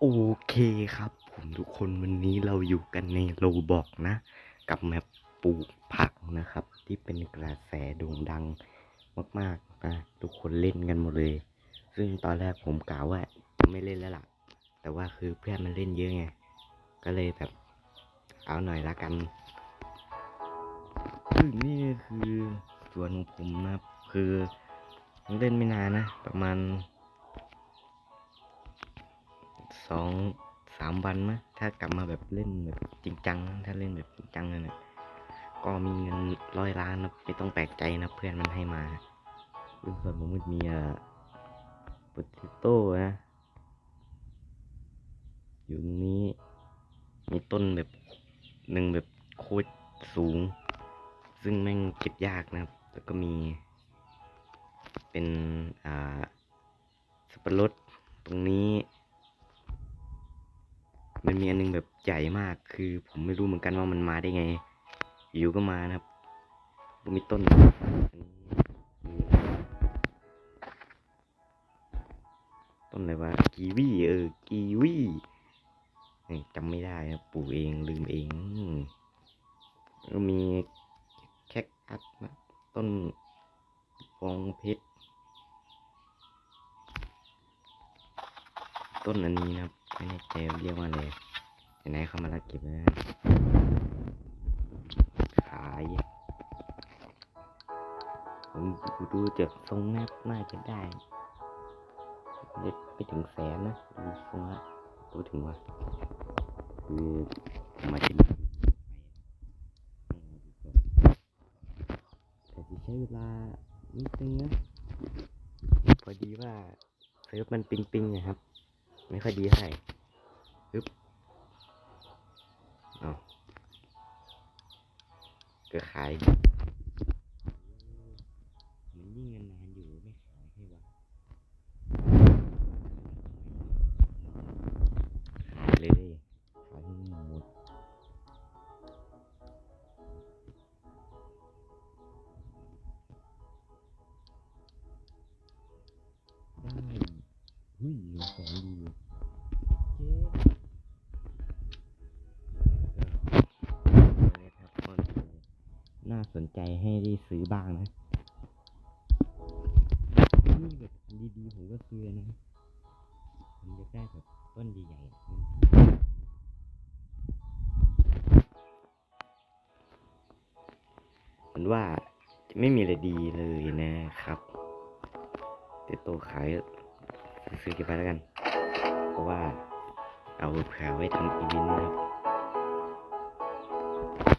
โอเคครับ ผมทุกคนวันนี้เราอยู่กันในโรบอกนะ กับแมปปลูกผักนะครับ ที่เป็นกระแสโด่งดังมากๆนะทุกคนเล่นกันหมดเลย ซึ่งตอนแรกผมกล่าวว่าไม่เล่นแล้วล่ะ แต่ว่าคือเพื่อนมันเล่นเยอะไง ก็เลยแบบเอาหน่อยละกันซึ่งนี่คือส่วนของผมนะคือเล่นไม่นานนะ ประมาณ สองสามวันมั้ยถ้ากลับมาแบบเล่นแบบจริงจัง ถ้าเล่นแบบจริงจังเลยนี่ยก็มีเงินร้อยล้านนะไม่ต้องแปลกใจนะเพื่อนมันให้มาซึ่งส่วนผมมีอะปเตโต้นะอยู่นี้มีต้นแบบหนึ่งแบบโคตรสูง ซึ่งแม่งเก็บยากนะครับ แล้วก็มี เป็น อ่าสับปะรดตรงนี้ มันมีอันนึงแบบใหญ่มากคือผมไม่รู้เหมือนกันว่ามันมาได้ไง อยู่ก็มานะครับมีต้นอันนี้ต้นอะไรวะกีวีเออกีวี่จำไม่ได้ครับปลูกเองลืมเองมก็มีแคคตัสนะต้นฟองเพชร ต้นอันนี้นะครับไม่แน่ใจเรียกว่าอะไรไหนเข้ามาแล้วเก็บแล้วขายผมดูจากทรงนะน่าจะได้เล็กไปถึงแสนนะดูทรงละตัวถึงว่าคือมาที่นี่แต่ที่ใช้เวลานิดนึงนะพอดีว่าเซิร์ฟมันปิงๆนะครับ ไม่ค่อยดีเท่าไหร่ปึ๊บเอาก็ขายมันยิ่งนานๆอยู่ไม่ขายให้วะขายเลยขายให้หมดได้หุ้ย เหลือแสนดีเจ๊ครับคนน่าสนใจให้ได้ซื้อบ้างนะนี่แบบดีๆผมก็ซื้อนะผมอยากได้แบบต้นใหญ่ๆมันว่าจะไม่มีอะไรดีเลยนะครับเดี๋ยวโตขายซื้อเก็บไว้แล้วกัน เพราะว่าเอาเผื่อไว้ทำอีเวนต์นะครับ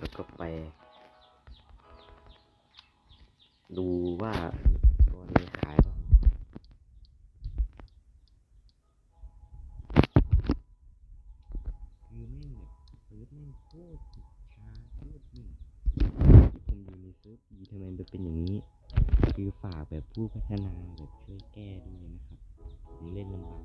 แล้วก็ไป ดูว่าตัวนี้ขายบ้างคือแม่งแบบเซิร์ฟแม่งโคตรช้าโคตรนิ่งที่ผมอยู่ในเซิร์ฟดีทำไมมันเป็นอย่างนี้ คือฝากแบบผู้พัฒนาแบบช่วยแก้ด้วยนะครับผมเล่นลำบาก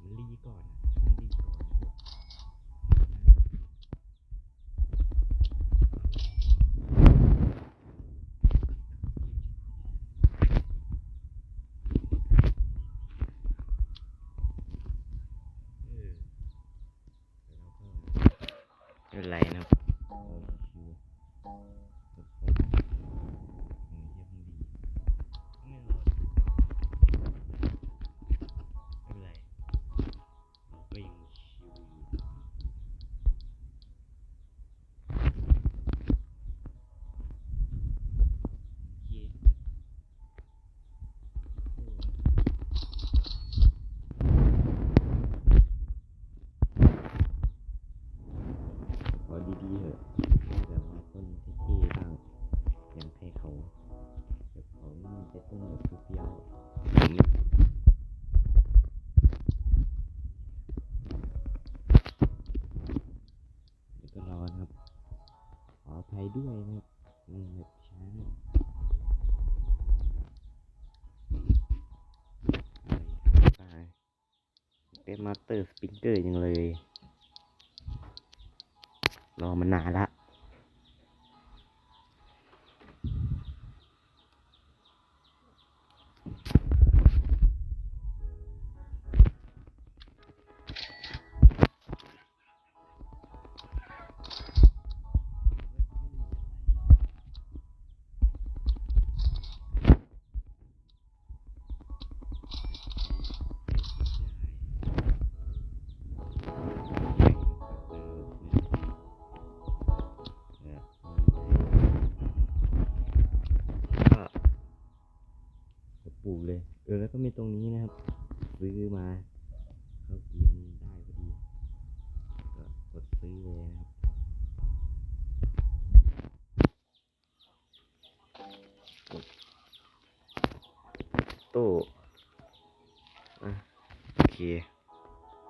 มันรีก่อนอะมันรีก่อนนะเออแล้วก็ไม่ เป็นไรนะครับ เป็นมาสเตอร์สปิงเกอร์ยังเลย รอมานานละ โต้อะโอเค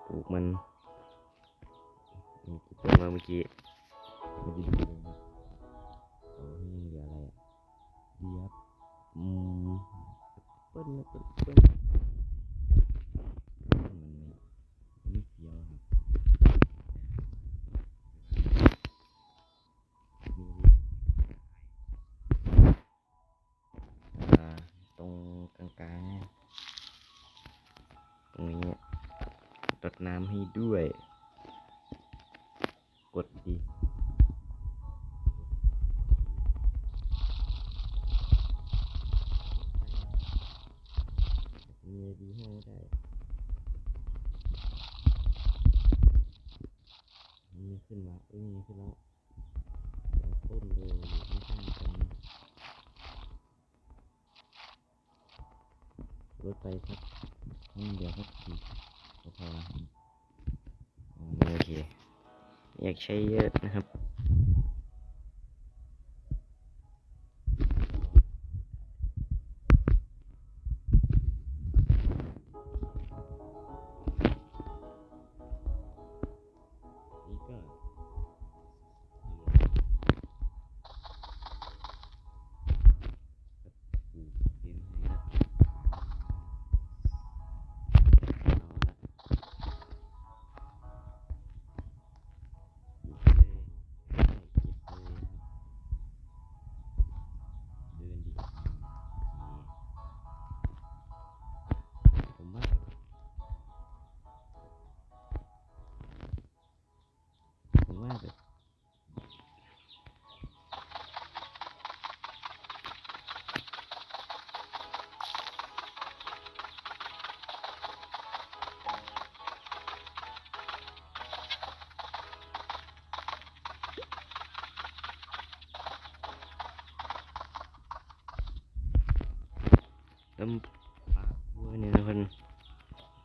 ปลูกมันปลูกมาเมื่อกี้ ดน้ำให้ด้วย กดดีมีไอดีให้ได้มีขึ้นมาเอ้ยมีขึ้นแล้วต้นเลยอยู่ข้างกันรถไฟครับนี่เดี๋ยวครับที พอโอเคอยากใช้เยอะนะครับ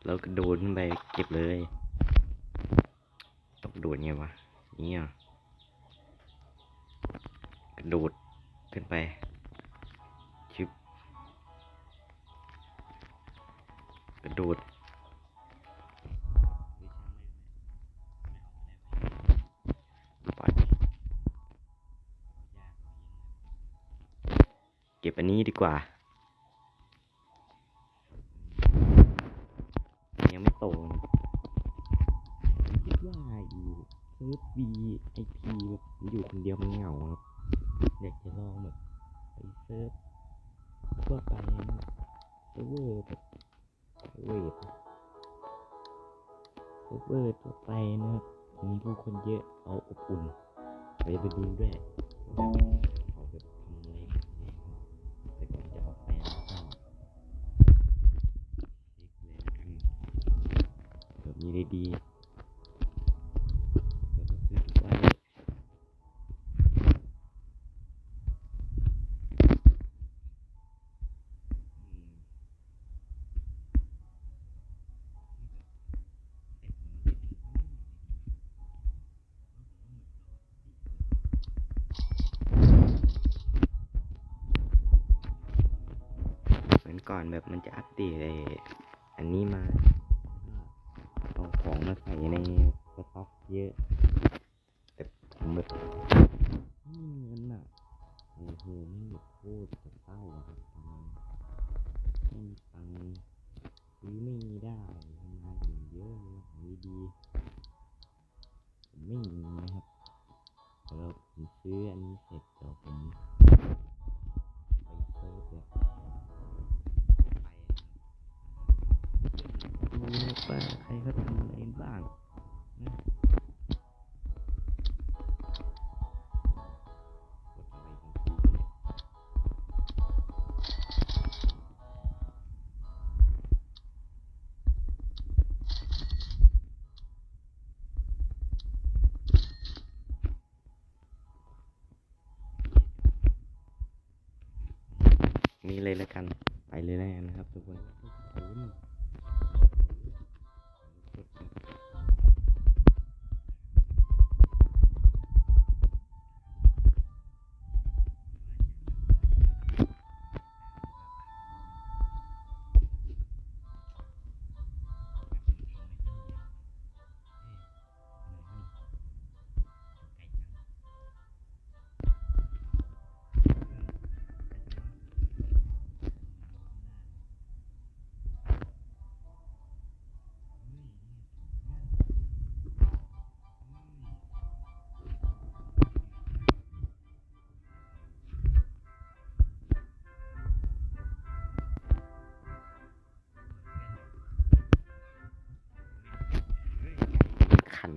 เรากระโดดขึ้นไปเก็บเลย ต้องกระโดดไงวะเนี่ยกระโดดขึ้นไปชึบกระโดดไปเก็บอันนี้ดีกว่า วีไอพีแบบอยู่คนเดียวมันเหงาครับอยากจะลองแบบไปเซิร์ฟทั่วไปนะเซิร์ฟเวอร์แบบเวทเซิร์ฟเวอร์ทั่วไปนะครับมีผู้คนเยอะเอาอบอุ่นไปไปดูด้วยเขาแบบทำอะไรกันเนี่ยแต่ก่อนจะออกไปเราต้องเช็คเลยแบบมีได้ดี เราก็ซื้อไว้อืมเหมือน ก่อนแบบมันจะอัปเดตอันนี้มาเอาของมาใส่ในสต็อกเยอะแต่ผมแบบไม่มีเงินอะโอ้โหไม่แบบโคตรจะเศร้าอะครับไม่มีตังค์ซื้อไม่ได้ทำงานอยู่เยอะเลยของดีๆไม่มี ว่า ใครเขาทำอะไรบ้างนะนี้เลยแล้วกัน ไปเลยแล้วนนะครับทุกคน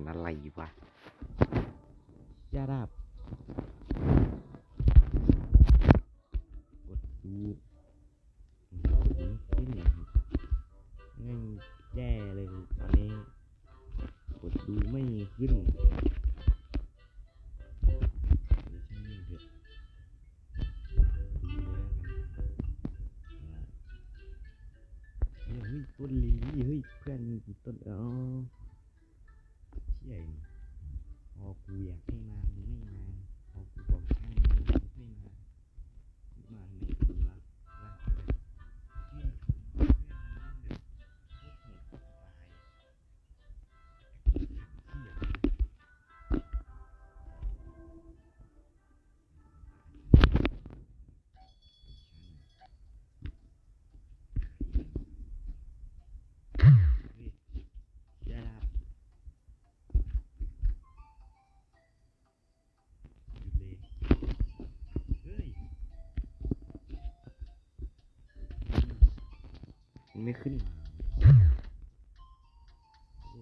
อะไรวะยาดับ พอกูอยงให้มางไม่มา ไม่ขึ้นมาโอ้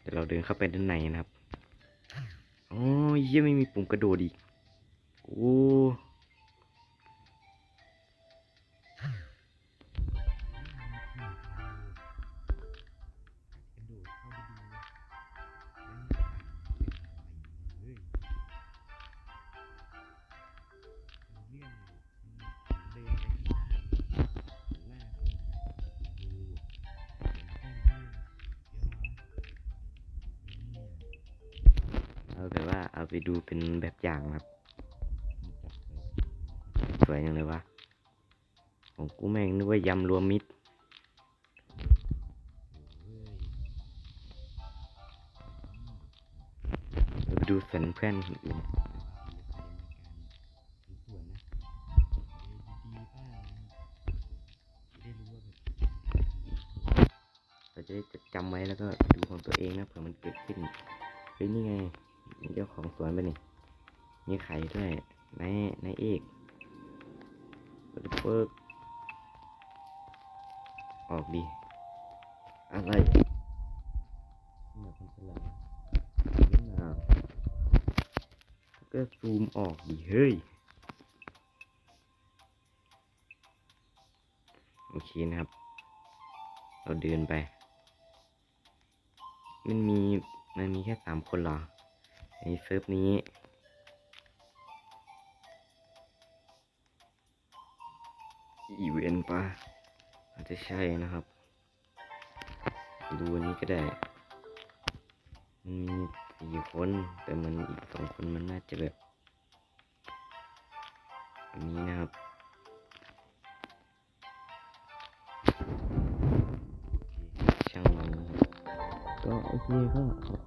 เดี๋ยวเราเดินเข้าไปด้านในนะครับอ๋อเยี่ยไม่มีปุ่มกระโดดอีกโอ้กระโดดเข้าไปดูแล้วมันต่างเป็นอะไรเฮ้ยเรื่องเลยมัน ไปดูเป็นแบบอย่างนะครับ สวยจังเลยวะของกูแม่งนึกว่ายำรวมมิตรเราไปดูสวนเพื่อนคนอื่นเราจะได้จดจำไว้แล้วก็ดูของตัวเองนะเผื่อมันเกิดขึ้นเฮ้ยนี่ไง เจ้าของสวนไปนี่ มีไข่ด้วยนายนายเอกเปิดเปิดออกดี อะไรเนี่ยมันเป็นอะไรเล่นอะก็ซูมออกดิเฮ้ย โอเคนะครับ เราเดินไป มันมี มันมีแค่สามคนเหรอ ในเซิร์ฟนี้อีเวนต์ปะอาจจะใช่นะครับ ดูอันนี้ก็ได้ มันมีสี่คน แต่มันอีกสองคนมันน่าจะแบบอันนี้นะครับช่างมันก็โอเคก็ขอบ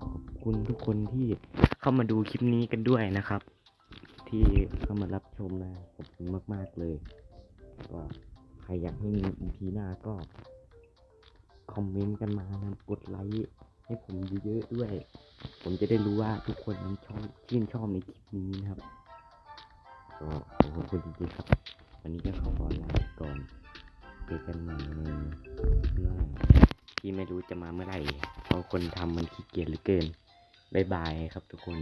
คุณทุกคนที่ เข้ามาดูคลิปนี้กันด้วยนะครับ ที่เข้ามารับชมนะขอบคุณมาก ๆ เลยก็ใครอยากให้มี EP หน้าก็ คอมเมนต์กันมานะกดไลค์ให้ผมเยอะๆด้วย ผมจะได้รู้ว่าทุกคนนั้นชอบชื่นชอบในคลิปนี้นะครับก็ขอบคุณจริงๆครับวันนี้ก็ขอลาไปก่อนเจอกันใหม่ในหน้าที่ไม่รู้จะมาเมื่อไหร่เพราะคนทำมันขี้เกียจเหลือเกิน บ๊ายบายครับทุกคน